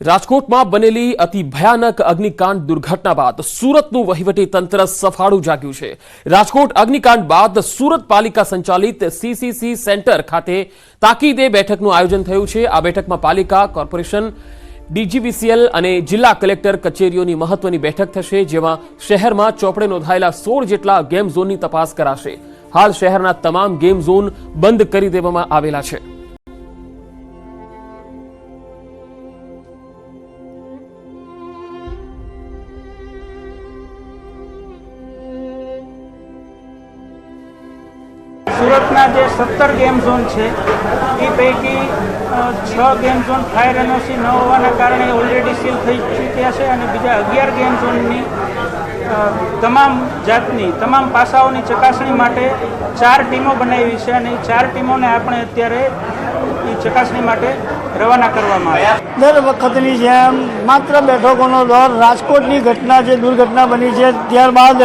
રાજકોટમાં બનેલી અતિ ભયાનક અગ્નિકાંડ દુર્ઘટના બાદ સુરતનું વહીવટી તંત્ર સફાળું જાગ્યું છે. રાજકોટ અગ્નિકાંડ બાદ સુરત પાલિકા સંચાલિત સીસીસી સેન્ટર ખાતે તાકીદે બેઠકનું આયોજન થયું છે. આ બેઠકમાં પાલિકા, કોર્પોરેશન, ડીજીવીસીએલ અને જિલ્લા કલેક્ટર કચેરીઓની મહત્વની બેઠક થશે, જેમાં શહેરમાં ચોપડે નોંધાયેલા સોળ જેટલા ગેમ ઝોનની તપાસ કરાશે. હાલ શહેરના તમામ ગેમ ઝોન બંધ કરી દેવામાં આવેલા છે. સુરતના જે સત્તર ગેમ ઝોન છે, એ પૈકી છ ગેમ ઝોન ફાયર એનઓસી ન હોવાના કારણે ઓલરેડી સીલ થઈ ચૂક્યા છે અને બીજા અગિયાર ગેમ ઝોનની તમામ જાતની, તમામ પાસાઓની ચકાસણી માટે ચાર ટીમો બનાવી છે અને એ ચાર ટીમોને આપણે અત્યારે એ ચકાસણી માટે રવાના કરવામાં આવ્યા. દર વખતની જેમ માત્ર બેઠકોનો દોર રાજકોટની ઘટના જે દુર્ઘટના બની છે, ત્યારબાદ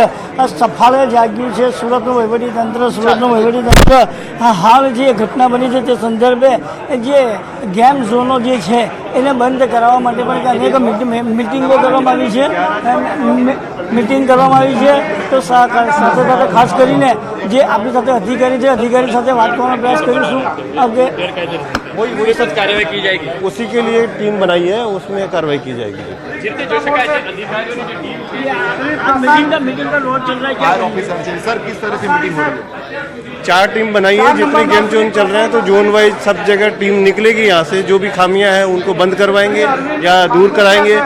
સફાળે જાગ્યું છે સુરતનું વહીવટી તંત્ર સુરતનું વહીવટી તંત્ર હાલ જે ઘટના બની છે તે સંદર્ભે જે ગેમ ઝોનો જે છે, એને બંધ કરાવવા માટે પણ અનેક મીટ- મિટિંગો કરવામાં આવી છે. મિટિંગ કરવામાં આવી છે. તો સાથે સાથે ખાસ કરીને જે આપણી સાથે અધિકારી છે, અધિકારી સાથે વાત કરવાનો પ્રયાસ કરીશું. કે वही सब कार्रवाई की जाएगी? उसी के लिए टीम बनाई है उसमें कार्रवाई की जाएगी। जितने जो शिकायत अधिकारियों ने जो टीम थी। मीटिंग का मीटिंग का रोड चल रहा है क्या? ऑफिसर से सर किस तरह से मीटिंग हो रही है? चार टीम बनाई है जितने गेम जोन चल रहे हैं तो जोन वाइज सब जगह टीम निकलेगी यहाँ से। जो भी खामियाँ हैं उनको बंद करवाएँगे या दूर कराएँगे।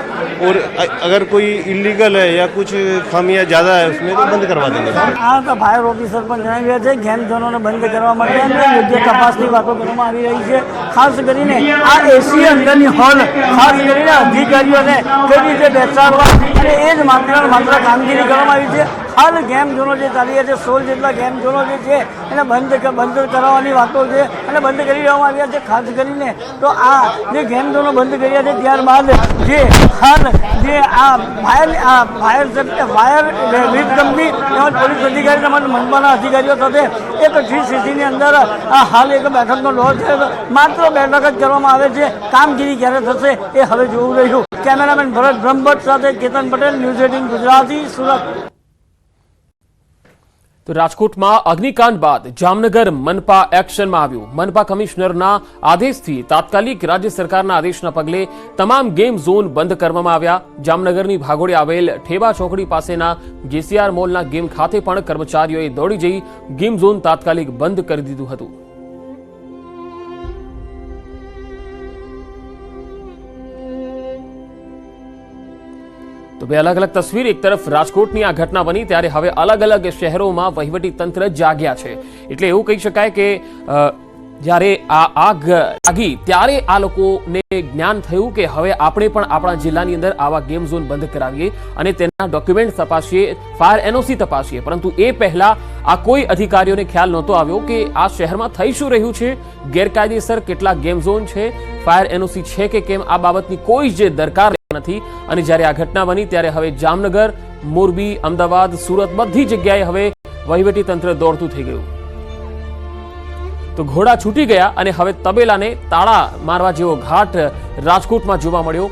और अ- अगर कोई इलीगल है या कुछ खामियां ज़्यादा है उसमें तो बंद करवा देंगे આ તો ફાયર ઓફિસર પણ જણાવ્યા છે ગેમ ઝોનોને બંધ કરવા માટે અને યોગ્ય તપાસની વાતો કરવામાં આવી રહી છે ખાસ કરીને આ એસી અંદરની હોલ ખાસ કરીને અધિકારીઓને કઈ રીતે બેસાડવા અને એ જ માત્ર ને માત્ર કામગીરી કરવામાં આવી છે હાલ ગેમ ઝોનો જે ચાલી રહ્યા છે, સોળ જેટલા ગેમ ઝોનો જે છે, એને બંધ બંધ કરાવવાની વાતો છે, અને બંધ કરી દેવામાં આવ્યા છે, ખાસ કરીને તો આ જે ગેમ ઝોનો બંધ કર્યા છે, ત્યારબાદ જે હાલ જે આ ફાયર આ ફાયર ફાયર વીજ કંપની તેમજ પોલીસ અધિકારી તેમજ મનપાના અધિકારીઓ સાથે એક જીસીસીની અંદર આ હાલ એક બેઠકનો દોર છે, માત્ર બેઠક જ કરવામાં આવે છે, કામગીરી ક્યારે થશે એ હવે જોવું રહ્યું. કેમેરામેન ભરત બ્રહ્મભટ્ટ સાથે કેતન પટેલ, ન્યૂઝ એટીન ગુજરાતી, સુરત. તો રાજકોટમાં અગ્નિકાંડ બાદ જામનગર મનપા એક્શનમાં આવ્યું. મનપા કમિશનરના આદેશથી તાત્કાલિક રાજ્ય સરકારના આદેશના પગલે તમામ ગેમ ઝોન બંધ કરવામાં આવ્યા. જામનગરની ભાગોળે આવેલ ઠેબા ચોકડી પાસેના જેસીઆર મોલના ગેમ ખાતે પણ કર્મચારીઓએ દોડી જઈ ગેમ ઝોન તાત્કાલિક બંધ કરી દીધું હતું. તો બે અલગ અલગ તસવીર, એક તરફ રાજકોટની આ ઘટના બની, ત્યારે હવે અલગ અલગ શહેરોમાં વહીવટી તંત્ર જાગ્યા છે. એટલે એવું કહી શકાય કે જ્યારે આ આગ લાગી, ત્યારે આ લોકોને જ્ઞાન થયું કે હવે આપણે પણ આપણા જિલ્લાની અંદર આવા ગેમ ઝોન બંધ કરાવીએ અને તેના ડોક્યુમેન્ટ તપાસીએ, ફાયર એનઓસી તપાસીએ. પરંતુ એ પહેલા આ કોઈ અધિકારીઓને ખ્યાલ નહોતો આવ્યો કે આ શહેરમાં થઈ શું રહ્યું છે, ગેરકાયદેસર કેટલા ગેમ ઝોન છે, ફાયર એનઓસી છે કે કેમ, આ બાબતની કોઈ જે દરકાર નથી. અને જ્યારે આ ઘટના બની, ત્યારે હવે જામનગર, મોરબી, અમદાવાદ, સુરત બધી જગ્યાએ હવે વહીવટી તંત્ર દોડતું થઈ ગયું. તો ઘોડા છૂટી ગયા અને હવે તબેલાને તાળા મારવા જેવો ઘાટ રાજકોટમાં જોવા મળ્યો.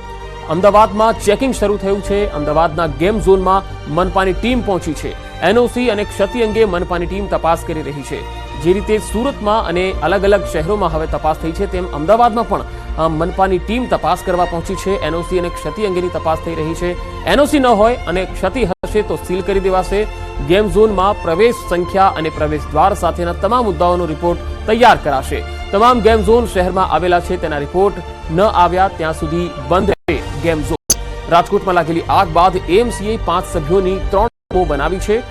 અમદાવાદમાં ચેકિંગ શરૂ થયું છે. અમદાવાદના ગેમ ઝોનમાં મનપાની ટીમ પહોંચી છે. એનઓસી અને ક્ષતિ અંગે મનપાની ટીમ તપાસ કરી રહી છે. જે રીતે સુરતમાં અને અલગ અલગ શહેરોમાં હવે તપાસ થઈ છે, તેમ અમદાવાદમાં પણ મનપાની ટીમ તપાસ કરવા પહોંચી છે. એનઓસી અને ક્ષતિ અંગેની તપાસ થઈ રહી છે. એનઓસી ન હોય અને ક્ષતિ હશે તો સીલ કરી દેવાશે. ગેમ ઝોનમાં પ્રવેશ સંખ્યા અને પ્રવેશ દ્વાર સાથેના તમામ મુદ્દાઓનો રિપોર્ટ તૈયાર કરાશે. તમામ ગેમ ઝોન શહેરમાં આવેલા છે. તેના રિપોર્ટ ન આવ્યા ત્યાં સુધી બંધ છે ગેમ ઝોન. રાજકોટમાં લાગેલી આગ બાદ એમસીએ પાંચ સભ્યોની ત્રણ ટીમો બનાવી છે.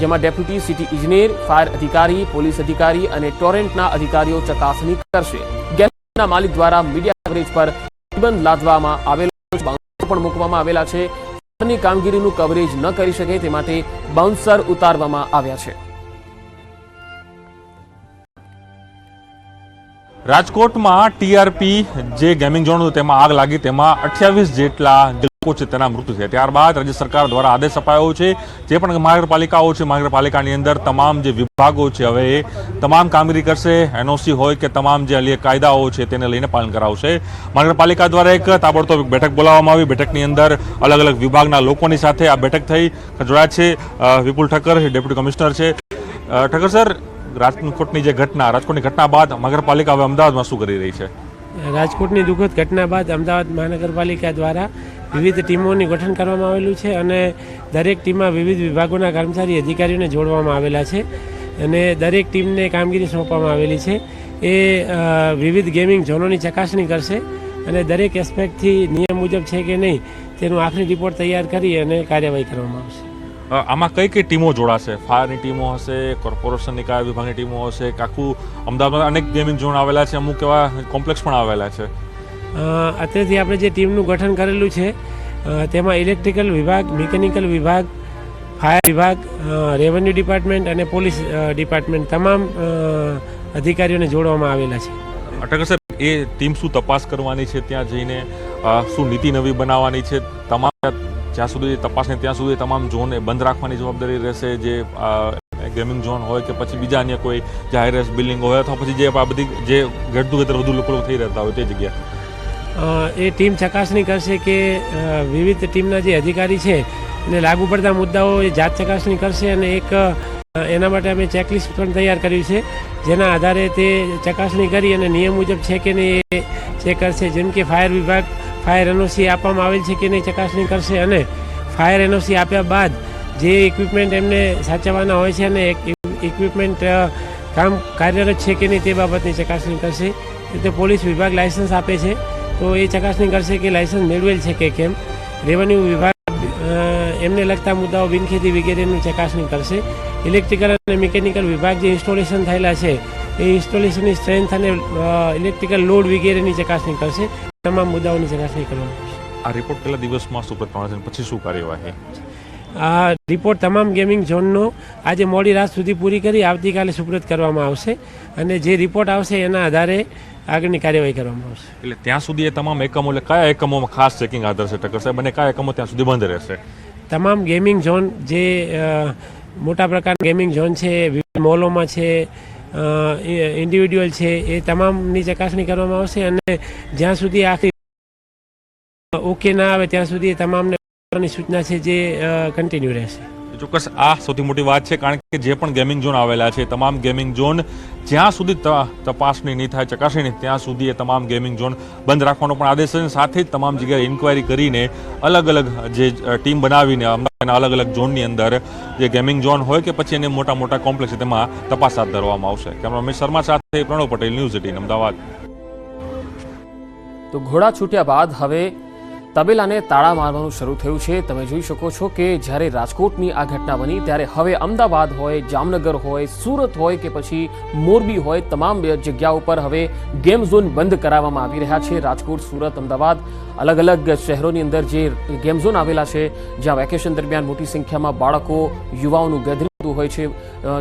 જેમાં ડેપ્યુટી સિટી ઇજનેર, ફાયર અધિકારી, પોલીસ અધિકારી અને ટોરેન્ટના અધિકારીઓ ચકાસણી કરશે. ગેમના માલિક દ્વારા મીડિયા કવરેજ પર પ્રતિબંધ લાદવામાં આવેલો પણ મૂકવામાં આવેલા છે. ની કામગીરીનું કવરેજ ન કરી શકે તે માટે બાઉન્સર ઉતારવામાં આવ્યા છે. રાજકોટમાં ટીઆરપી જે ગેમિંગ ઝોન હતું તેમાં આગ લાગી. તેમાં અઠ્યાવીસ જેટલા છે તેના મૃત્યુ થયા. ત્યારબાદ રાજ્ય સરકાર દ્વારા આદેશ અપાયો છે, જે પણ મહાનગરપાલિકાઓ છે, મહાનગરપાલિકાની અંદર તમામ જે વિભાગો છે, હવે એ તમામ કામગીરી કરશે. એનઓસી હોય કે તમામ જે અલીય કાયદાઓ છે, તેને લઈને પાલન કરાવશે. મહાનગરપાલિકા દ્વારા એક તાબડતોબ બેઠક બોલાવવામાં આવી. બેઠકની અંદર અલગ અલગ વિભાગના લોકોની સાથે આ બેઠક થઈ. જોડાયા છે વિપુલ ઠક્કર, ડેપ્યુટી કમિશનર છે. ઠક્કર સર, રાજકોટની જે ઘટના, રાજકોટની ઘટના બાદ મહાનગરપાલિકા હવે અમદાવાદમાં શું કરી રહી છે? રાજકોટની દુઃખદ ઘટના બાદ અમદાવાદ મહાનગરપાલિકા દ્વારા વિવિધ ટીમોની ગઠન કરવામાં આવેલું છે અને દરેક ટીમમાં વિવિધ વિભાગોના કર્મચારી અધિકારીઓને જોડવામાં આવેલા છે અને દરેક ટીમને કામગીરી સોંપવામાં આવેલી છે. એ વિવિધ ગેમિંગ ઝોનોની ચકાસણી કરશે અને દરેક એસ્પેક્ટથી નિયમ મુજબ છે કે નહીં તેનું આખરી રિપોર્ટ તૈયાર કરી અને કાર્યવાહી કરવામાં આવશે. આમાં કઈ કઈ ટીમો જોડાશે? ફાયરની ટીમો હશે, કોર્પોરેશનની કયા વિભાગની ટીમો હશે આખું અમદાવાદમાં અનેક ગેમિંગ ઝોન આવેલા છે, અમુક એવા કોમ્પ્લેક્સ પણ આવેલા છે. અત્યારથી આપણે જે ટીમનું ગઠન કરેલું છે તેમાં ઇલેક્ટ્રિકલ વિભાગ, મિકેનિકલ વિભાગ, ફાયર વિભાગ રેવન્યુ ડિપાર્ટમેન્ટ અને પોલીસ ડિપાર્ટમેન્ટ તમામ અધિકારીઓને જોડવામાં આવેલા છે. અટક સાહેબ, એ ટીમ શું તપાસ કરવાની છે ત્યાં જઈને? શું નીતિ નવી બનાવવાની છે? તમામ જ્યાં સુધી તપાસને ત્યાં સુધી તમામ ઝોન બંધ રાખવાની જવાબદારી રહેશે? જે ગેમિંગ ઝોન હોય કે પછી બીજા અન્ય કોઈ જાહેર બિલ્ડિંગ હોય અથવા પછી જે આ બધી, જે ગેટ ટુગેધર વધુ લોકો થઈ રહેતા હોય તે જગ્યા એ ટીમ ચકાસણી કરશે કે વિવિધ ટીમના જે અધિકારી છે એને લાગુ પડતા મુદ્દાઓ એ જાત ચકાસણી કરશે અને એક એના માટે અમે ચેકલિસ્ટ પણ તૈયાર કર્યું છે. જેના આધારે તે ચકાસણી કરી અને નિયમ મુજબ છે કે નહીં એ ચેક કરશે. જેમ કે ફાયર વિભાગ, ફાયર એનઓસી આપવામાં આવેલ છે કે નહીં ચકાસણી કરશે અને ફાયર એનઓસી આપ્યા બાદ જે ઇક્વિપમેન્ટ એમને સાચવવાના હોય છે અને ઇક્વિપમેન્ટ કામ કાર્યરત છે કે નહીં તે બાબતની ચકાસણી કરશે. એટલે પોલીસ વિભાગ લાયસન્સ આપે છે. તો એ ચકાસણી કરશે કે લાયસન્સ મેળવેલ છે કે કેમ. રેવન્યુ વિભાગ એમને લગતા મુદ્દાઓ બિનખેતી વગેરેની ચકાસણી કરશે. ઇલેક્ટ્રિકલ અને મિકેનિકલ વિભાગ જે ઇન્સ્ટોલેશન થયેલા છે એ ઇન્સ્ટોલેશનની સ્ટ્રેન્થ અને ઇલેક્ટ્રિકલ લોડ વગેરેની ચકાસણી કરશે. તમામ મુદ્દાઓની ચકાસણી કરવામાં આ રિપોર્ટ પહેલા દિવસમાં સુપ્રત પ્રમાણે પછી શું કાર્યવાહી? આ રિપોર્ટ તમામ ગેમિંગ ઝોનનો આજે મોડી રાત સુધી પૂરી કરી આવતીકાલે સુપ્રત કરવામાં આવશે. અને જે રિપોર્ટ આવશે એના આધારે આગળની કાર્યવાહી કરવામાં આવશે. એટલે ત્યાં સુધી એ તમામ એકમો એટલે કયા એકમોમાં ખાસ ચેકિંગ હાથ ધરશે ટકર સાહેબ? અને કયા એકમો ત્યાં સુધી બંધ રહેશે? તમામ ગેમિંગ ઝોન જે મોટા પ્રકારના ગેમિંગ ઝોન છે વિવિધ મોલોમાં છે ઇન્ડિવિડ્યુઅલ છે એ તમામની ચકાસણી કરવામાં આવશે અને જ્યાં સુધી આખરી ઓકે ના આવે ત્યાં સુધી તમામને સૂચના છે જે કન્ટિન્યુ રહેશે. ચોક્કસ આ સૌથી મોટી વાત છે કારણ કે જે પણ ગેમિંગ ઝોન આવેલા છે તમામ ગેમિંગ ઝોન જ્યાં સુધી તપાસણી નહીં થાય ચકાસણી ત્યાં સુધી એ તમામ ગેમિંગ ઝોન બંધ રાખવાનો પણ આદેશ છે સાથે જ તમામ જગ્યાએ ઇન્ક્વાયરી કરીને અલગ અલગ જે ટીમ બનાવીને અમદાવાદના અલગ અલગ ઝોનની અંદર જે ગેમિંગ ઝોન હોય કે પછી એને મોટા મોટા કોમ્પ્લેક્સ તેમાં તપાસ હાથ ધરવામાં આવશે. કેમેરા રમેશ શર્મા સાથે પ્રણવ પટેલ, ન્યૂઝ એટીન, અમદાવાદ. તો ઘોડા છૂટ્યા બાદ હવે તબેલાને તાળા મારવાનું શરૂ થયું છે. તમે જોઈ શકો છો કે જ્યારે રાજકોટની આ ઘટના બની, ત્યારે હવે અમદાવાદ હોય, જામનગર હોય, સુરત હોય કે પછી મોરબી હોય, તમામ જગ્યા ઉપર હવે ગેમ ઝોન બંધ કરાવવામાં આવી રહ્યા છે. રાજકોટ, સુરત, અમદાવાદ અલગ અલગ શહેરોની અંદર જે ગેમ ઝોન આવેલા છે, જ્યાં વેકેશન દરમિયાન મોટી સંખ્યામાં બાળકો, યુવાઓનું ગેધરિંગ હોય છે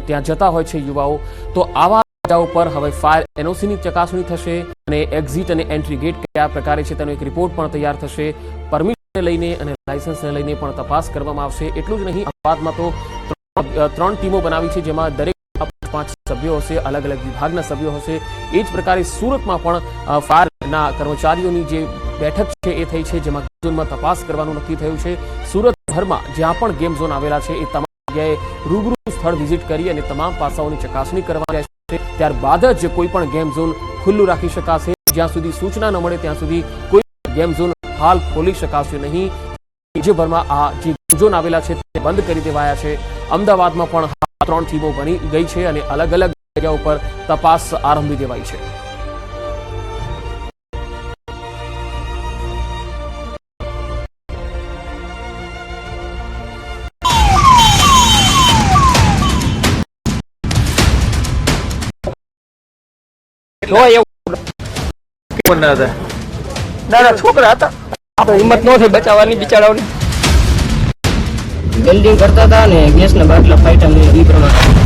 ત્યાં જતા હોય છે યુવાઓ. તો આવા જગ્યા ઉપર હવે ફાયર એનઓસીની ચકાસણી થશે અને એક્ઝિટ અને એન્ટ્રી ગેટ કયા પ્રકારે છે તેનો એક રિપોર્ટ પણ તૈયાર થશે. પરમિશનને લઈને અને લાયસન્સને લઈને પણ તપાસ કરવામાં આવશે. એટલું જ નહીં અમદાવાદમાં તો ત્રણ- ટીમો બનાવી છે જેમાં દરેક પાંચ સભ્યો હશે અલગ અલગ વિભાગના સભ્યો હશે. એ જ પ્રકારે સુરતમાં પણ ફાયરના કર્મચારીઓની જે બેઠક છે એ થઈ છે, જેમાં ઝોનમાં તપાસ કરવાનું નક્કી થયું છે. સુરતભરમાં જ્યાં પણ ગેમ ઝોન આવેલા છે, એ તમામ જગ્યાએ રૂબરૂ સ્થળ વિઝિટ કરી અને તમામ પાસાઓની ચકાસણી રહેશે ત્યારબાદ જ કોઈ પણ ગેમ ઝોન ખુલ્લું રાખી શકાશે. જ્યાં સુધી સૂચના ન મળે, ત્યાં સુધી કોઈ ગેમ ઝોન હાલ ખોલી શકાશે નહીં. રાજ્યભરમાં આ જે ગેમ ઝોન આવેલા છે, તે બંધ કરી દેવાયા છે. અમદાવાદમાં પણ ત્રણ ટીમો બની ગઈ છે અને અલગ અલગ જગ્યા ઉપર તપાસ આરંભી દેવાઈ છે. દાદા છોકરા હતા. આપણે હિંમત ન થઈ બચાવવાની બિચારાઓની. વેલ્ડિંગ કરતા હતા ને, ગેસના બાટલા ફાઈટા ને એ પ્રમાણે